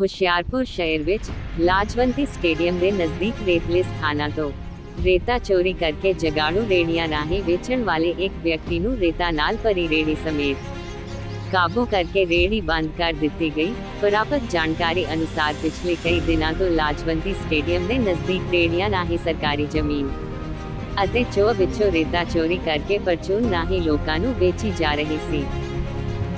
ਹੁਸ਼ਿਆਰਪੁਰ ਸ਼ਹਿਰ ਵਿੱਚ ਲਾਜਵੰਤੀ ਸਟੇਡੀਅਮ ਦੇ ਨਜ਼ਦੀਕ ਰੇਤਲੇ ਸਥਾਨਾਂ ਤੋਂ ਰੇਤਾ ਚੋਰੀ ਕਰਕੇ ਜਗਾੜੂ ਰੇੜੀਆਂ ਰਾਹੀਂ ਵੇਚਣ ਵਾਲੇ ਇੱਕ ਵਿਅਕਤੀ ਨੂੰ ਰੇਤਾ ਨਾਲ ਭਰੀ ਰੇੜੀ ਸਮੇਤ ਕਾਬੂ ਕਰਕੇ ਰੇੜੀ ਬੰਦ ਕਰ ਦਿੱਤੀ ਗਈ। ਪ੍ਰਾਪਤ ਜਾਣਕਾਰੀ ਅਨੁਸਾਰ ਪਿਛਲੇ ਕਈ ਦਿਨਾਂ ਤੋਂ ਲਾਜਵੰਤੀ ਸਟੇਡੀਅਮ ਦੇ ਨਜ਼ਦੀਕ ਰੇੜੀਆਂ ਰਾਹੀਂ ਸਰਕਾਰੀ ਜ਼ਮੀਨ ਅਤੇ ਚੋ ਵਿੱਚੋਂ ਰੇਤਾ ਚੋਰੀ ਕਰਕੇ ਪਰਚੂਨ ਰਾਹੀਂ ਲੋਕਾਂ ਨੂੰ ਵੇਚੀ ਜਾ ਰਹੀ ਸੀ।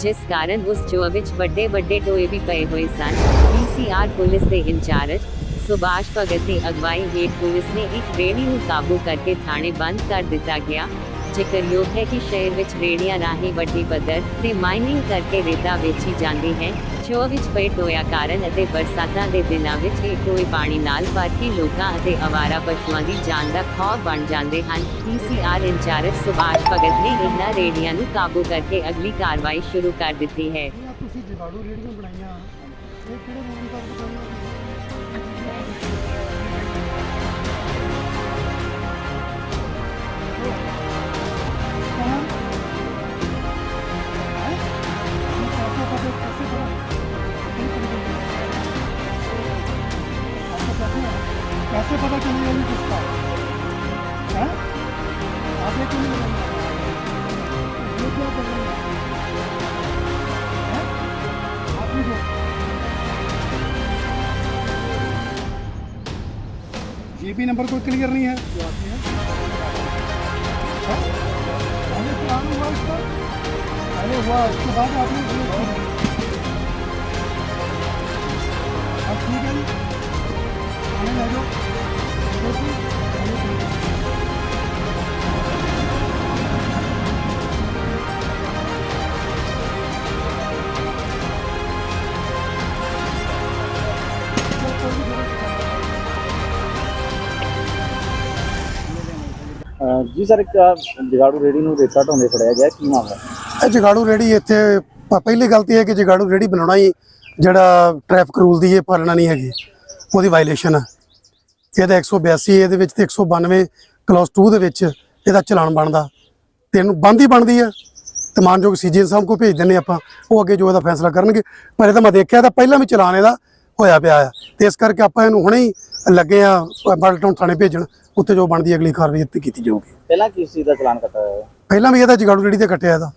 ਜਿਸ ਕਾਰਨ ਉਸ ਚੋਅ ਵਿੱਚ ਵੱਡੇ ਵੱਡੇ ਟੋਏ ਵੀ ਪਏ ਹੋਏ ਸਨ। ਪੀਸੀਆਰ ਪੁਲਿਸ ਦੇ ਇੰਚਾਰਜ ਸੁਭਾਸ਼ ਭਗਤ ਦੀ ਅਗਵਾਈ ਹੇਠ ਪੁਲਿਸ ਨੇ ਇੱਕ ਰੇੜੀ ਨੂੰ ਕਾਬੂ ਕਰਕੇ ਥਾਣੇ ਬੰਦ ਕਰ ਦਿੱਤਾ ਗਿਆ। ਜ਼ਿਕਰਯੋਗ ਹੈ ਕਿ ਸ਼ਹਿਰ ਵਿੱਚ ਰੇੜੀਆਂ ਰਾਹੀਂ ਵੱਡੀ ਪੱਧਰ ਤੇ ਮਾਈਨਿੰਗ ਕਰਕੇ ਰੇਤਾ ਵੇਚੀ ਜਾਂਦੀ ਹੈ। ਚੋਅ ਵਿੱਚ ਪਏ ਟੋਇਆ ਕਾਰਨ ਅਤੇ ਬਰਸਾਤਾਂ ਦੇ ਦਿਨਾਂ ਵਿੱਚ ਇਹ ਟੋਏ ਪਾਣੀ ਨਾਲ ਭਰ ਲੋਕਾਂ ਅਤੇ ਅਵਾਰਾ ਪਸ਼ੂਆਂ ਦੀ ਜਾਨ ਦਾ ਖੌਫ ਬਣ ਜਾਂਦੇ ਹਨ। ਪੀਸੀਆਰ ਇੰਚਾਰਜ ਸੁਭਾਸ਼ ਭਗਤ ਨੇ ਇਹਨਾਂ ਰੇੜੀਆਂ ਨੂੰ ਕਾਬੂ ਕਰਕੇ ਅਗਲੀ ਕਾਰਵਾਈ ਸ਼ੁਰੂ ਕਰ ਦਿੱਤੀ ਹੈ। ਤੁਸੀਂ ਜਗਾੜੂ ਰੇੜੀਆਂ ਬਣਾਈਆਂ, ਇਹ ਕਿਹੜੇ ਰੂਲ ਮੁਤਾਬਕ ਬਣਾਈਆਂ? कैसे पता चलेगा ये किसका है आगे क्यों नहीं? ये क्या कर रहे हैं आप ही दो जीपी नंबर कोई क्लियर नहीं है। हाँ? पहले प्लान हुआ इसका पहले हुआ उसके बाद आपने ठीक है ਜੀ ਸਰ, ਇੱਕ ਜਗਾੜੂ ਰੇੜੀ ਨੂੰ ਰੇਤਾ ਢਾਉਂਦੇ ਫੜਿਆ ਗਿਆ, ਕੀ ਮਾਮਲਾ ਇਹ ਜਗਾੜੂ ਰੇੜੀ ਇੱਥੇ ਪਹਿਲੀ ਗਲਤੀ ਹੈ ਕਿ ਜਗਾੜੂ ਰੇੜੀ ਬਣਾਉਣਾ ਹੀ ਜਿਹੜਾ ਟ੍ਰੈਫਿਕ ਰੂਲ ਦੀ ਇਹ ਪਾਲਣਾ ਨਹੀਂ ਹੈਗੀ। ਉਹਦੀ ਵਾਇਲੇਸ਼ਨ ਹੈ ਇਹਦਾ 182 ਇਹਦੇ ਵਿੱਚ ਤੇ 192 ਕਲਾਸ 2 ਦੇ ਵਿੱਚ ਇਹਦਾ ਚਲਾਨ ਬਣਦਾ। ਤੇ ਇਹਨੂੰ ਬੰਦ ਹੀ ਬਣਦੀ ਹੈ ਤੇ ਮਾਨਯੋਗ ਸੀਜੀਐਨ ਸਾਹਿਬ ਕੋ ਭੇਜ ਦਿੰਨੇ ਆਪਾਂ। ਉਹ ਅੱਗੇ ਜੋ ਇਹਦਾ ਫੈਸਲਾ ਕਰਨਗੇ। ਪਰ ਇਹ ਤਾਂ ਮੈਂ ਦੇਖਿਆ ਤਾਂ ਪਹਿਲਾਂ ਵੀ ਚਲਾਨ ਇਹਦਾ ਹੋਇਆ ਪਿਆ ਆ। ਤੇ ਇਸ ਕਰਕੇ ਆਪਾਂ ਇਹਨੂੰ ਹੁਣੇ ਹੀ ਲੱਗੇ ਆ ਟਾਊਨ ਥਾਣੇ ਭੇਜਣ। ਉੱਥੇ ਜੋ ਬਣਦੀ ਅਗਲੀ ਕਾਰਵਾਈ ਕੀਤੀ ਜਾਊਗੀ। ਪਹਿਲਾਂ ਕਿਸ ਚੀਜ਼ ਦਾ ਚਲਾਨ ਕੱਟਿਆ ਹੋਇਆ? ਪਹਿਲਾਂ ਵੀ ਇਹਦਾ ਜਗਾੜੂ ਰੇੜੀ ਤੇ ਕੱਟਿਆ ਇਹਦਾ।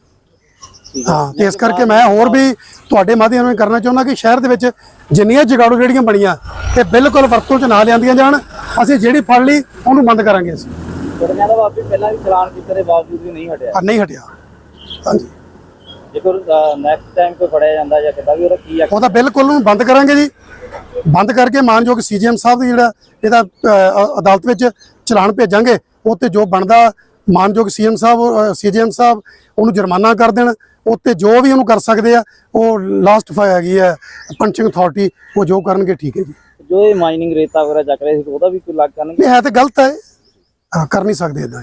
ਹੈ ਤੇ ਇਸ ਕਰਕੇ ਮੈਂ ਹੋਰ ਵੀ ਤੁਹਾਡੇ ਮਾਧਿਅਮ ਨਾਲ ਕਰਨਾ ਚਾਹੁੰਦਾ ਕਿ ਸ਼ਹਿਰ ਦੇ ਵਿੱਚ ਜਿੰਨੀਆਂ ਜਗਾੜੂ ਰੇੜੀਆਂ ਬਣੀਆਂ ਤੇ ਬਿਲਕੁਲ ਵਰਤੋਂ 'ਚ ਨਾ ਲਿਆਂਦੀਆਂ ਜਾਣ। ਅਸੀਂ ਜਿਹੜੀ ਫੜ ਲਈ ਉਹਨੂੰ ਬੰਦ ਕਰਾਂਗੇ ਅਸੀਂ। ਤੁਹਾਡਾ ਦਾ ਬਾਬੀ ਪਹਿਲਾਂ ਵੀ ਚਲਾਨ ਕੀਤੇ ਦੇ ਬਾਵਜੂਦ ਵੀ ਨਹੀਂ ਹਟਿਆ। ਆ ਨਹੀਂ ਹਟਿਆ। ਹਾਂਜੀ। ਜੇਕਰ ਨੈਕਸਟ ਟਾਈਮ ਕੋਈ ਫੜਿਆ ਜਾਂਦਾ ਜਾਂ ਕਿੱਦਾਂ ਵੀ ਉਹਦਾ ਕੀ ਐਕਸ਼ਨ ਉਹਦਾ ਬਿਲਕੁਲ ਉਹਨੂੰ ਬੰਦ ਕਰਾਂਗੇ ਜੀ। ਬੰਦ ਕਰਕੇ ਮਾਨਯੋਗ ਸੀਜੀਐਮ ਸਾਹਿਬ ਦੀ ਜਿਹੜਾ ਇਹਦਾ ਅਦਾਲਤ ਵਿੱਚ ਚਲਾਨ ਭੇਜਾਂਗੇ ਉਹ ਤੇ ਜੋ ਬਣਦਾ ਮਾਨਯੋਗ ਸੀਐਮ ਸਾਹਿਬ ਸੀਜੀਐਮ ਸਾਹਿਬ ਉਹਨੂੰ ਜੁਰਮਾਨਾ ਕਰ ਦੇਣ ਉਹ ਤੇ ਜੋ ਵੀ ਉਹਨੂੰ ਕਰ ਸਕਦੇ ਆ ਉਹ ਲਾਸਟ ਹੈਗੀ ਹੈ ਪੰਚਿੰਗ ਅਥਾਰਟੀ ਉਹ ਜੋ ਕਰਨਗੇ ਠੀਕ ਹੈ ਜੀ। ਜੋ ਇਹ ਮਾਈਨਿੰਗ ਰੇਤਾ ਵਗੈਰਾ ਚੱਕ ਰਹੇ ਸੀ ਉਹਦਾ ਵੀ ਕੋਈ ਲੱਗ ਕਰਨਗੇ? ਨਹੀਂ ਹੈ ਤਾਂ ਗਲਤ ਹੈ। ਹਾਂ, ਕਰ ਨਹੀਂ ਸਕਦੇ ਇਦਾਂ